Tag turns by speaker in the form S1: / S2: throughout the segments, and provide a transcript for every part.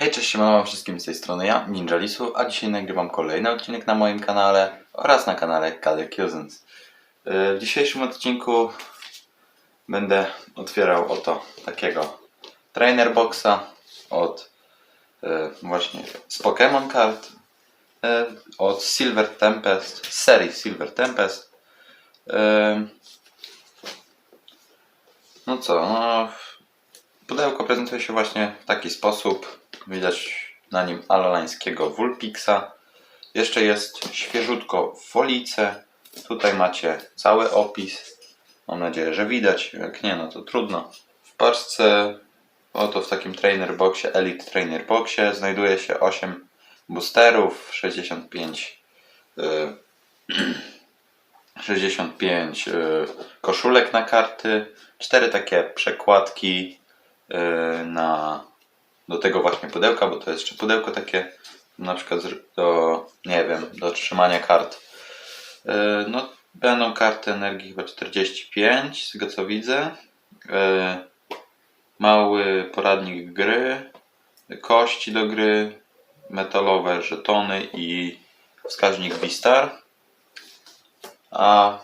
S1: Hej, cześć, siemano wszystkim z tej strony ja, Ninja Lisu, a dzisiaj nagrywam kolejny odcinek na moim kanale oraz na kanale Kale Cousins. Yy, W dzisiejszym odcinku będę otwierał oto takiego trainer boxa od yy, właśnie z Pokémon Card yy, od Silver Tempest, serii Silver Tempest. No co, no Pudełko prezentuje się właśnie w taki sposób. Widać na nim alolańskiego Vulpixa. Jeszcze jest świeżutko w folice. Tutaj macie cały opis. Mam nadzieję, że widać. Jak nie, no to trudno. W paczce, oto w takim trainer boxie, Elite Trainer Boxie, znajduje się 8 boosterów, 65 y, 65 y, koszulek na karty, 4 takie przekładki na, do tego właśnie pudełka, bo to jest jeszcze pudełko takie na przykład do, nie wiem, do trzymania kart. Y, No, będą karty energii chyba 45, z tego co widzę. Y, Mały poradnik gry, kości do gry, metalowe żetony i wskaźnik Vistar. A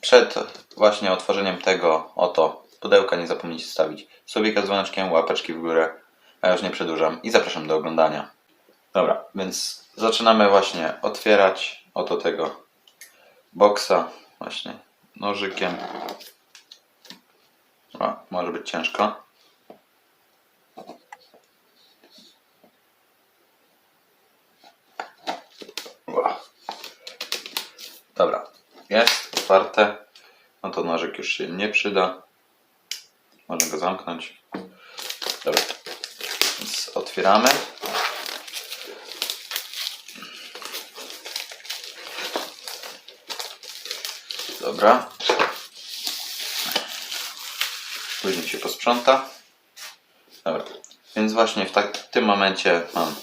S1: przed właśnie otworzeniem tego oto pudełka nie zapomnijcie stawić subika z dzwoneczkiem, łapeczki w górę. A ja już nie przedłużam i zapraszam do oglądania. Dobra, więc zaczynamy właśnie otwierać oto tego boksa właśnie nożykiem. O, może być ciężko. Ła. Dobra, jest otwarte. No to nożyk już się nie przyda. Można go zamknąć. Dobra, więc otwieramy. Dobra. Później się posprząta. Dobra, więc właśnie w tak, tym momencie mam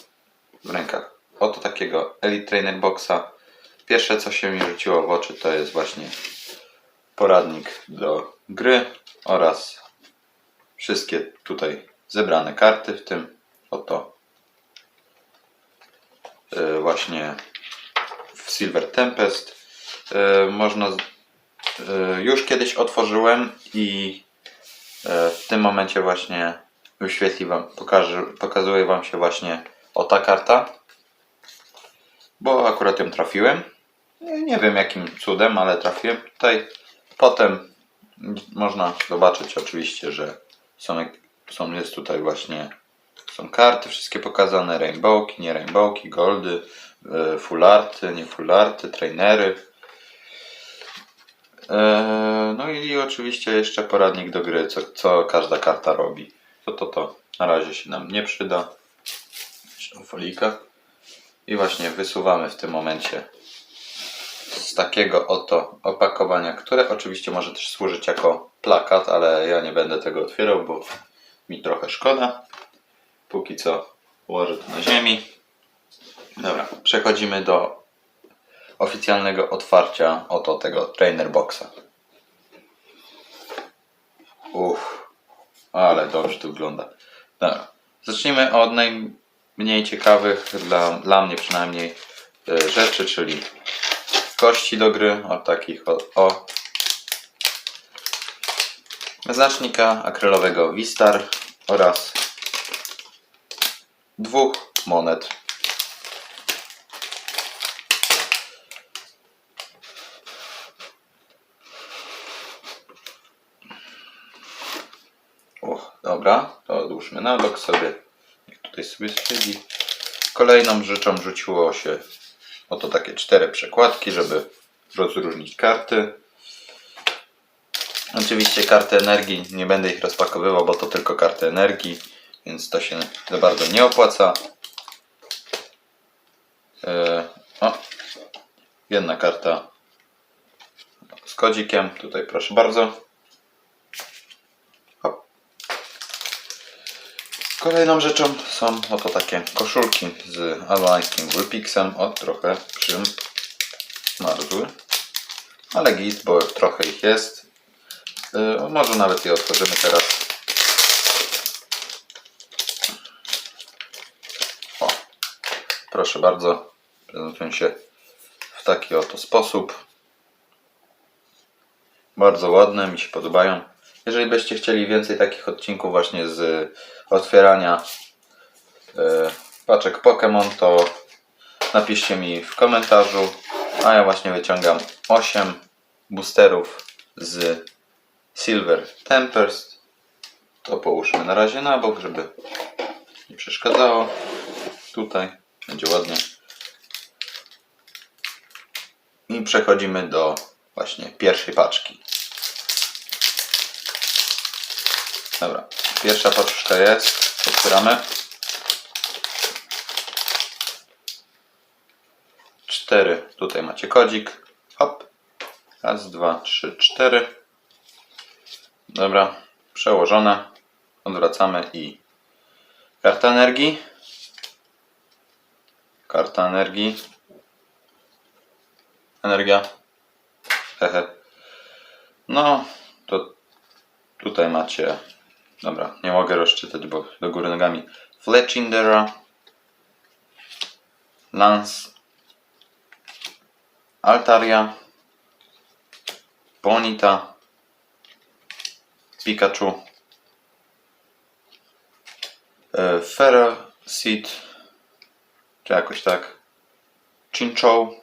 S1: w rękach oto takiego Elite Trainer Boxa. Pierwsze co się mi rzuciło w oczy to jest właśnie poradnik do gry oraz wszystkie tutaj zebrane karty, w tym oto y, właśnie w Silver Tempest. Y, Można y, już kiedyś otworzyłem i w tym momencie właśnie wyświetli wam, pokażę, pokazuje wam się właśnie o ta karta, bo akurat ją trafiłem. Nie wiem jakim cudem, ale trafiłem tutaj. Potem można zobaczyć oczywiście, że są, są jest tutaj właśnie są karty wszystkie pokazane, rainbowki, nie rainbowki, goldy, e, full arty, nie full arty, trainery. E, No i oczywiście jeszcze poradnik do gry, co, co każda karta robi. To to to na razie się nam nie przyda. Jeszcze folika. I właśnie wysuwamy w tym momencie z takiego oto opakowania, które oczywiście może też służyć jako plakat, ale ja nie będę tego otwierał, bo mi trochę szkoda. Póki co ułożę to na ziemi. Dobra, przechodzimy do oficjalnego otwarcia oto tego trainer boxa. Uff, ale dobrze to wygląda. Dobra, zacznijmy od najmniej ciekawych dla, dla mnie przynajmniej e, rzeczy, czyli kości do gry, o takich o, o. Znacznika akrylowego Vistar oraz dwóch monet. O, dobra, to odłóżmy na bok sobie. Niech tutaj sobie siedzi. Kolejną rzeczą rzuciło się Oto takie cztery przekładki, żeby rozróżnić karty. Oczywiście karty energii, nie będę ich rozpakowywał, bo to tylko karty energii, więc to się za bardzo nie opłaca. E, o, jedna karta z kodzikiem, tutaj proszę bardzo. Kolejną rzeczą są oto takie koszulki z albańskim Vulpixem. O, trochę przymarzły. Ale git, bo trochę ich jest. Yy, może nawet je otworzymy teraz. Proszę bardzo. Prezentują się w taki oto sposób. Bardzo ładne, mi się podobają. Jeżeli byście chcieli więcej takich odcinków właśnie z otwierania e, paczek Pokémon, to napiszcie mi w komentarzu. A ja właśnie wyciągam 8 boosterów z Silver Tempest. To połóżmy na razie na bok, żeby nie przeszkadzało. Tutaj będzie ładnie. I przechodzimy do właśnie pierwszej paczki. Dobra, pierwsza paczka jest. Otwieramy. Cztery. Tutaj macie kodzik. Hop. Raz, dwa, trzy, cztery. Dobra, przełożone. Odwracamy i karta energii. Karta energii. Energia. Hehe. No, to tutaj macie. Dobra, nie mogę rozczytać, bo do góry nogami. Fletchindera. Lance. Altaria. Bonita. Pikachu. E, Ferroseed. Czy jakoś tak. Chinchou.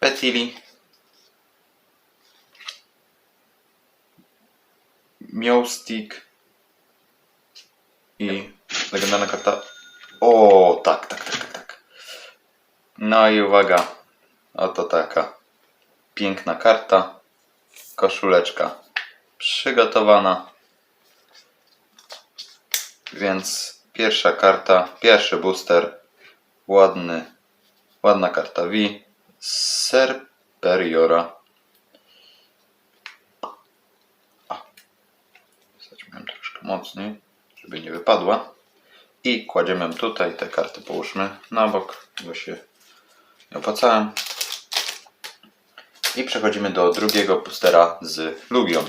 S1: Petili. Miowstick. I legendarna karta. O, tak, tak, tak, tak, tak. No i uwaga. Oto taka piękna karta. Koszuleczka przygotowana. Więc pierwsza karta, pierwszy booster. Ładny, ładna karta V. Serperiora. Mocniej, żeby nie wypadła. I kładziemy tutaj, te karty połóżmy na bok, bo się nie opłacałem. I przechodzimy do drugiego boostera z Lugią.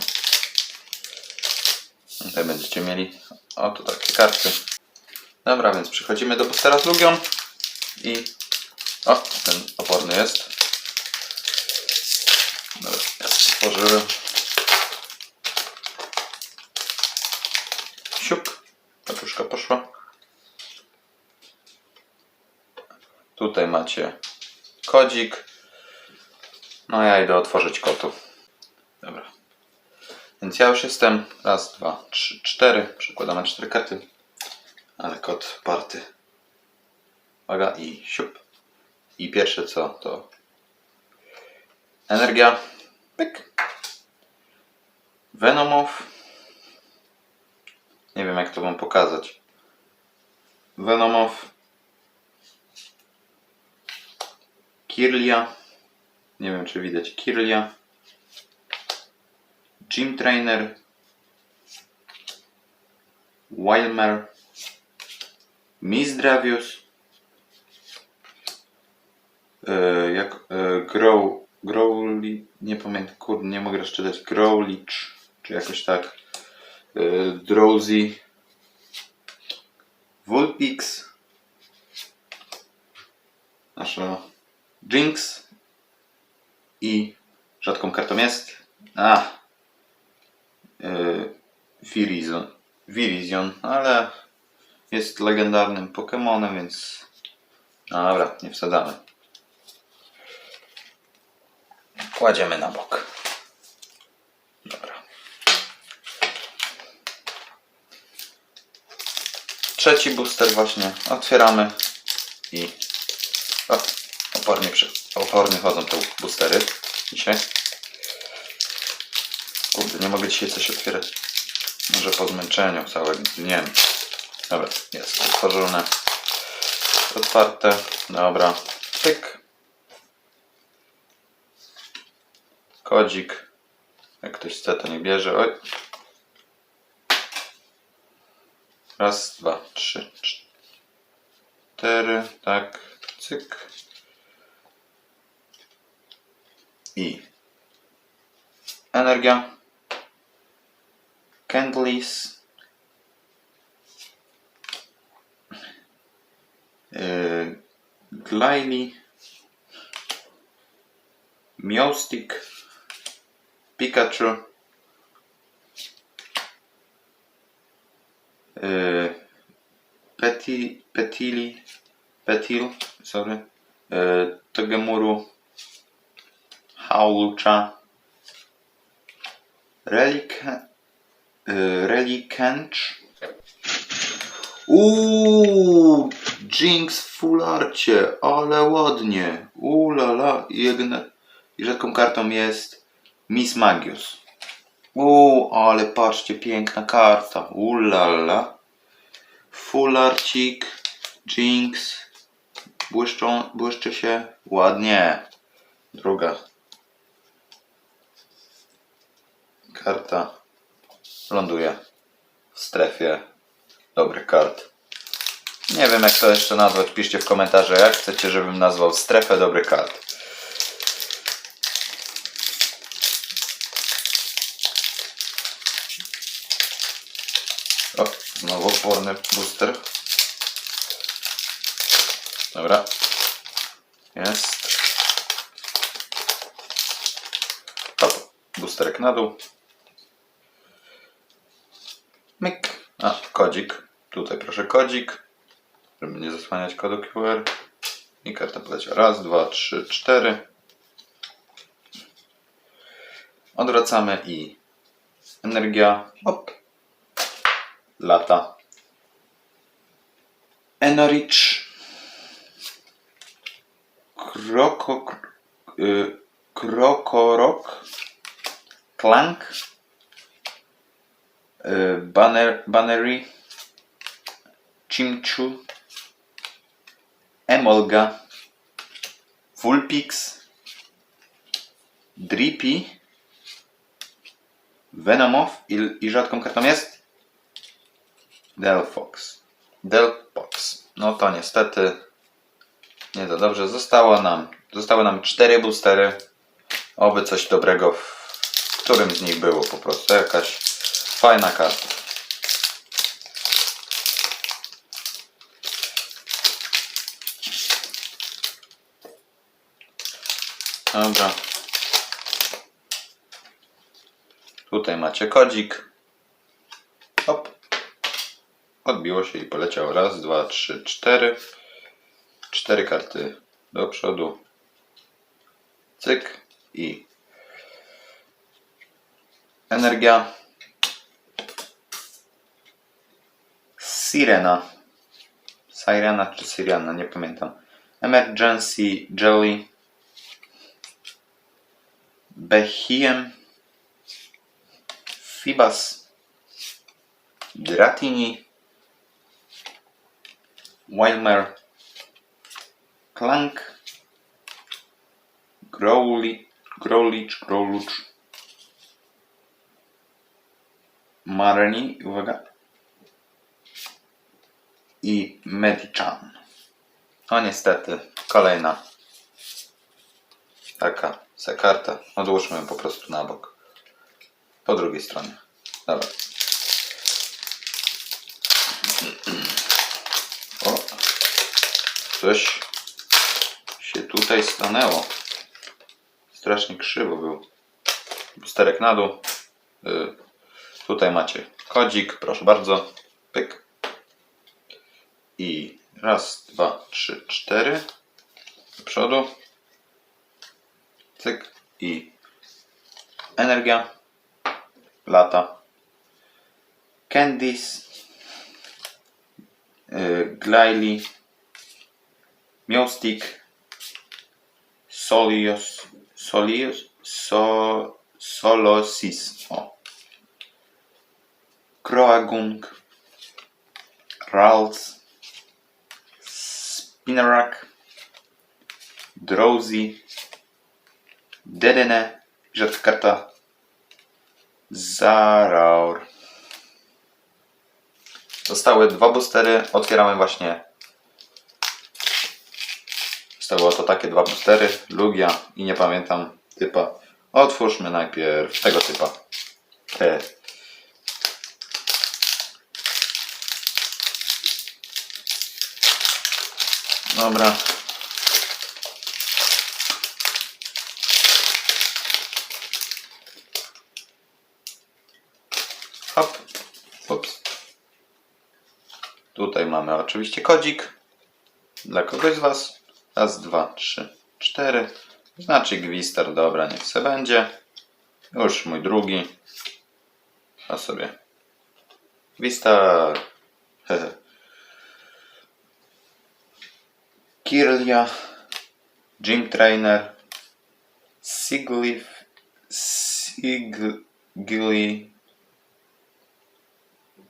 S1: Tutaj będziecie mieli oto takie karty. Dobra, więc przechodzimy do boostera z Lugią. I o, ten oporny jest. Dobra, ja otworzyłem. Siup, paczuszka poszła. Tutaj macie kodzik. No ja idę otworzyć kotu. Dobra. Więc ja już jestem. Raz, dwa, trzy, cztery. Przekładamy cztery karty. Ale kot party. Uwaga i siup. I pierwsze co to energia. Pyk. Venomów. Nie wiem jak to wam pokazać. Venomów. Kirlia. Nie wiem czy widać Kirlia. Gym Trainer. Wilmer. Mizdravius. E, jak e, Grow, Growly, nie pamiętam, kurde, nie mogę rozczytać, Growlicz, czy jakoś tak, e, Drowsy, Vulpix, nasza Jinx i rzadką kartą jest, a, e, Virizion, Virizion, ale jest legendarnym Pokemonem, więc no dobra, nie wsadzamy. Kładziemy na bok. Dobra. Trzeci booster właśnie otwieramy i o, opornie, przy, opornie chodzą te boostery dzisiaj. Kurde, nie mogę dzisiaj coś otwierać. Może po zmęczeniu całym dniem. Dobra, jest otworzone. Otwarte. Dobra. Pyk. Kodzik. Jak ktoś chce, to nie bierze. Oj. Raz, dwa, trzy, cztery. Tak. Cyk. I energia. Candles. Glalie, Miostic, Pikachu, yy, Peti, Petili, Petil, sorry, yy, Togemuru, Howlucha, Relic, yy, Relicanch, Uuu, Jinx w fularcie, ale ładnie. Ulala, i, jedyne, i rzadką kartą jest Miss Magius. Uuu, ale patrzcie, piękna karta. Ulala. Fularcik, Jinx, błyszczą, błyszczy się ładnie. Druga karta ląduje w strefie dobrych kart. Nie wiem jak to jeszcze nazwać, piszcie w komentarzach jak chcecie, żebym nazwał strefę dobrych kart. O, znowu porny booster. Dobra. Jest. Hop, boosterek na dół. Myk. A, kodzik. Tutaj proszę kodzik, żeby nie zasłaniać kodu QR. I karta poleciała. Raz, dwa, trzy, cztery. Odwracamy i energia. Hop. Lata. Enorich. Kroko... Y, krokorok. Clank. Y, banner, bannery. Chimchu, Emolga, Vulpix, Drippy, Venomoth i, i rzadką kartą jest Delphox. Delpox. No to niestety nie za dobrze. Zostało nam, zostały nam cztery boostery. Oby coś dobrego w którym z nich było po prostu. Jakaś fajna karta. Dobra. Tutaj macie kodzik. Hop. Odbiło się i poleciało. Raz, dwa, trzy, cztery. Cztery karty do przodu. Cyk i energia. Sirena. Sirena czy Sirena, nie pamiętam. Emergency Jelly. Behiem, Fibas, Dratini, Wilmer, Clank, Growly, Growlicz, Growlucz, Marni, uwaga, i Medichan. No niestety, kolejna taka se karta. Odłóżmy ją po prostu na bok. Po drugiej stronie. Dobra. O, coś się tutaj stanęło. Strasznie krzywo był. Busterek na dół. Y, tutaj macie kodzik, proszę bardzo. Pyk. I raz, dwa, trzy, cztery. Do przodu. Cyk i energia, lata, Candice, yy, Glaili, Miostik, Solios, Solios, so, Solosis, o. Kroagung, Rals, Spinarak, Drowsy, Dedene, rzadka karta Zaraur. Zostały dwa boostery, otwieramy właśnie. Zostały oto takie dwa boostery, Lugia i nie pamiętam typa. Otwórzmy najpierw tego typa. Te. Dobra, Tutaj mamy oczywiście kodzik dla kogoś z Was. Raz, dwa, trzy, cztery. Znaczy gwistar, dobra, niech se będzie. Już mój drugi. A sobie. Gwistar. Hehe. Kirlia. Gym Trainer. Siglif. Sigli.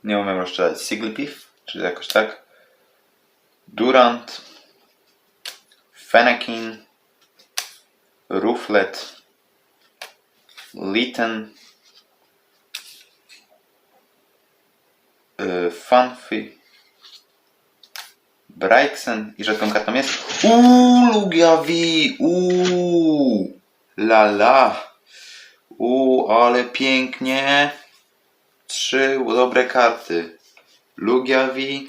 S1: Nie umiem rozczytać. Siglipif? Czy jakoś tak? Durant. Fennekin. Ruflet. Litten. y, Fanfi. Breixen i rzadką kartą jest Uuu, Lugiavi, uuu, la la, uuu, ale pięknie, trzy dobre karty, Lugiavi,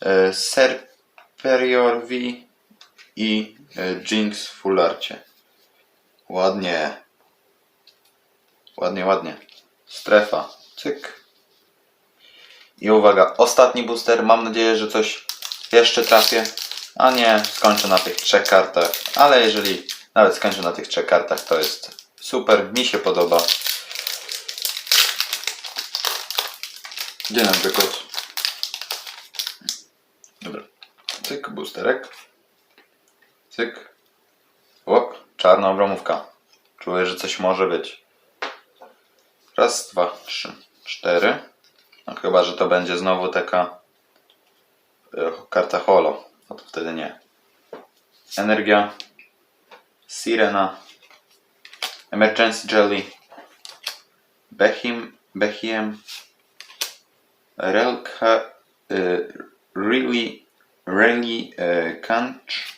S1: e, Serperiorvi i e, Jinx w Fullarcie. Ładnie, ładnie, ładnie, strefa, cyk. I uwaga, ostatni booster. Mam nadzieję, że coś jeszcze trafię. A nie, skończę na tych trzech kartach. Ale jeżeli nawet skończę na tych trzech kartach, to jest super. Mi się podoba. Gdzie nam kot? Dobra. Cyk, boosterek. Cyk. O, czarna obromówka. Czuję, że coś może być. Raz, dwa, trzy, cztery. No chyba, że to będzie znowu taka e, karta holo. No to wtedy nie. Energia. Sirena. Emergency Jelly. Behim. Behiem. Relka. y, really. Really. y, Kanch.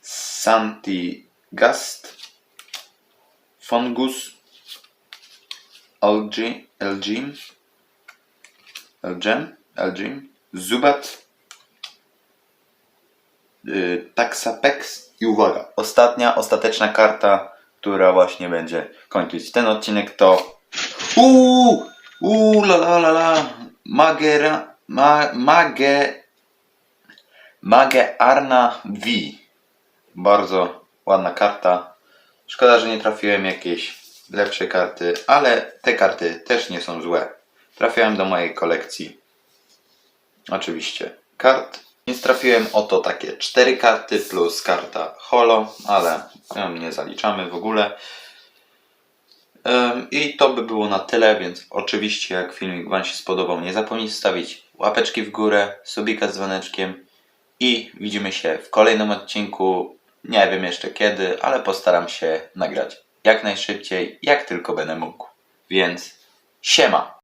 S1: Santi Gast. Fungus. Elgin. Elgem, Elgim, Zubat, yy, Taxapex i uwaga, ostatnia, ostateczna karta, która właśnie będzie kończyć ten odcinek to Uuu, uuu, la la la la, Magera, ma, Mage, Mage Arna V. Bardzo ładna karta. Szkoda, że nie trafiłem jakiejś lepszej karty, ale te karty też nie są złe trafiałem do mojej kolekcji. Oczywiście kart. Więc trafiłem oto takie cztery karty plus karta holo, ale ją nie zaliczamy w ogóle. I to by było na tyle, więc oczywiście jak filmik Wam się spodobał, nie zapomnijcie stawić łapeczki w górę, subika z dzwoneczkiem i widzimy się w kolejnym odcinku. Nie wiem jeszcze kiedy, ale postaram się nagrać jak najszybciej, jak tylko będę mógł. Więc siema!